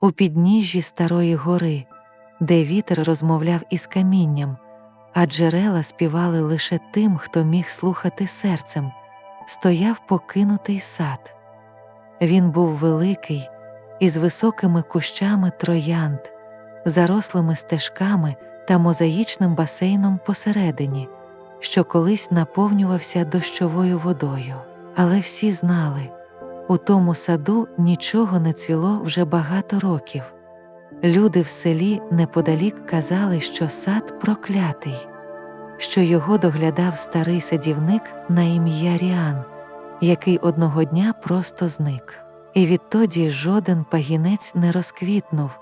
у підніжжі старої гори, де вітер розмовляв із камінням, а джерела співали лише тим, хто міг слухати серцем, стояв покинутий сад. Він був великий, із високими кущами троянд, зарослими стежками та мозаїчним басейном посередині, що колись наповнювався дощовою водою. Але всі знали у тому саду нічого не цвіло вже багато років. Люди в селі неподалік казали, що сад проклятий, що його доглядав старий садівник на ім'я Ріан, який одного дня просто зник. І відтоді жоден пагінець не розквітнув,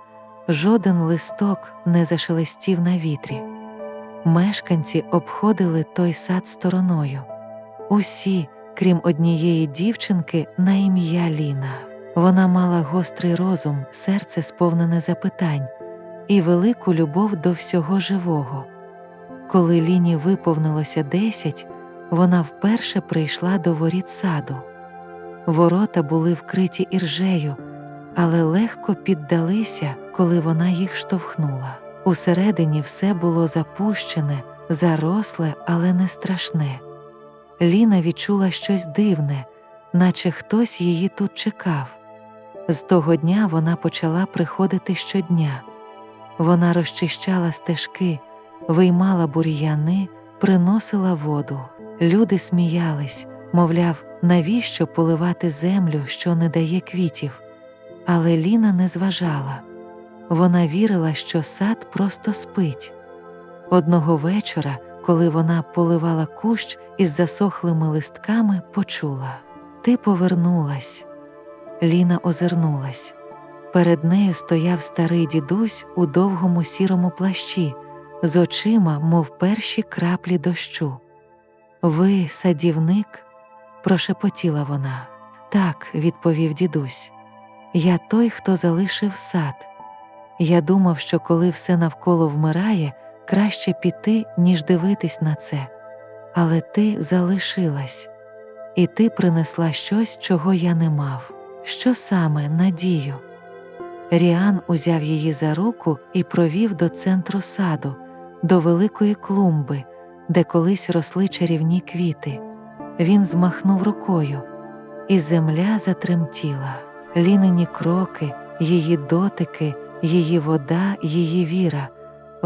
жоден листок не зашелестів на вітрі. Мешканці обходили той сад стороною. Усі, крім однієї дівчинки на ім'я Ліна. Вона мала гострий розум, серце сповнене запитань і велику любов до всього живого. Коли Ліні виповнилося десять, вона вперше прийшла до воріт саду. Ворота були вкриті іржею, але легко піддалися, коли вона їх штовхнула. Усередині все було запущене, заросле, але не страшне. Ліна відчула щось дивне, наче хтось її тут чекав. З того дня вона почала приходити щодня. Вона розчищала стежки, виймала бур'яни, приносила воду. Люди сміялись, мовляв, навіщо поливати землю, що не дає квітів. Але Ліна не зважала. Вона вірила, що сад просто спить. Одного вечора, коли вона поливала кущ із засохлими листками, почула Ти повернулась. Ліна озирнулась. Перед нею стояв старий дідусь у довгому сірому плащі, з очима, мов перші краплі дощу. Ви, садівник? прошепотіла вона. Так, відповів дідусь. Я той, хто залишив сад. Я думав, що коли все навколо вмирає, краще піти, ніж дивитись на це. Але ти залишилась, і ти принесла щось, чого я не мав. Що саме надію? Ріан узяв її за руку і провів до центру саду, до великої клумби, де колись росли чарівні квіти. Він змахнув рукою, і земля затремтіла, лінені кроки, її дотики, її вода, її віра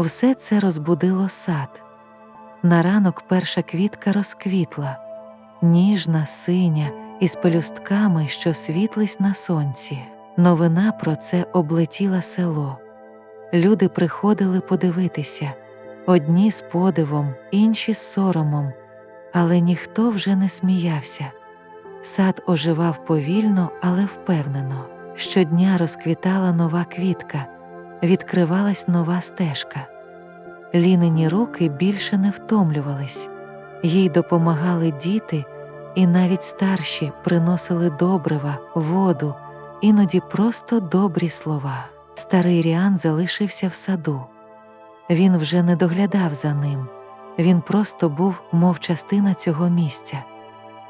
все це розбудило сад. На ранок перша квітка розквітла, ніжна, синя, із пелюстками, що світлись на сонці. Новина про це облетіла село. Люди приходили подивитися одні з подивом, інші з соромом, але ніхто вже не сміявся. Сад оживав повільно, але впевнено. Щодня розквітала нова квітка, відкривалась нова стежка. Лінині руки більше не втомлювались, їй допомагали діти, і навіть старші приносили добрива, воду, іноді просто добрі слова. Старий Ріан залишився в саду. Він вже не доглядав за ним, він просто був, мов частина цього місця,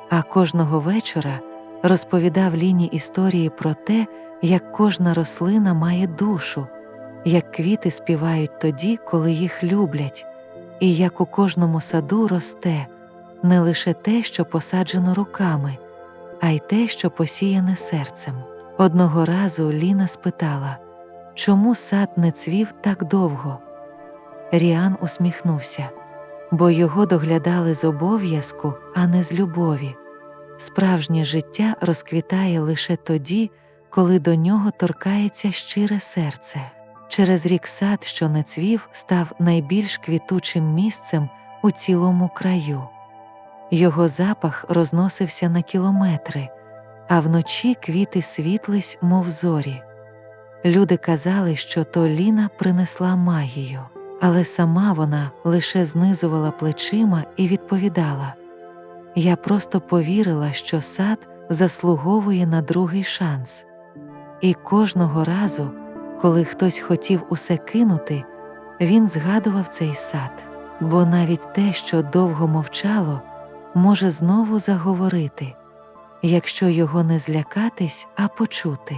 а кожного вечора розповідав Ліні історії про те, як кожна рослина має душу як квіти співають тоді, коли їх люблять, і як у кожному саду росте не лише те, що посаджено руками, а й те, що посіяне серцем. Одного разу Ліна спитала, чому сад не цвів так довго? Ріан усміхнувся, бо його доглядали з обов'язку, а не з любові. Справжнє життя розквітає лише тоді, коли до нього торкається щире серце. Через рік сад, що не цвів, став найбільш квітучим місцем у цілому краю. Його запах розносився на кілометри, а вночі квіти світлись, мов зорі. Люди казали, що то Ліна принесла магію, але сама вона лише знизувала плечима і відповідала Я просто повірила, що сад заслуговує на другий шанс. І кожного разу. Коли хтось хотів усе кинути, він згадував цей сад, бо навіть те, що довго мовчало, може знову заговорити, якщо його не злякатись, а почути.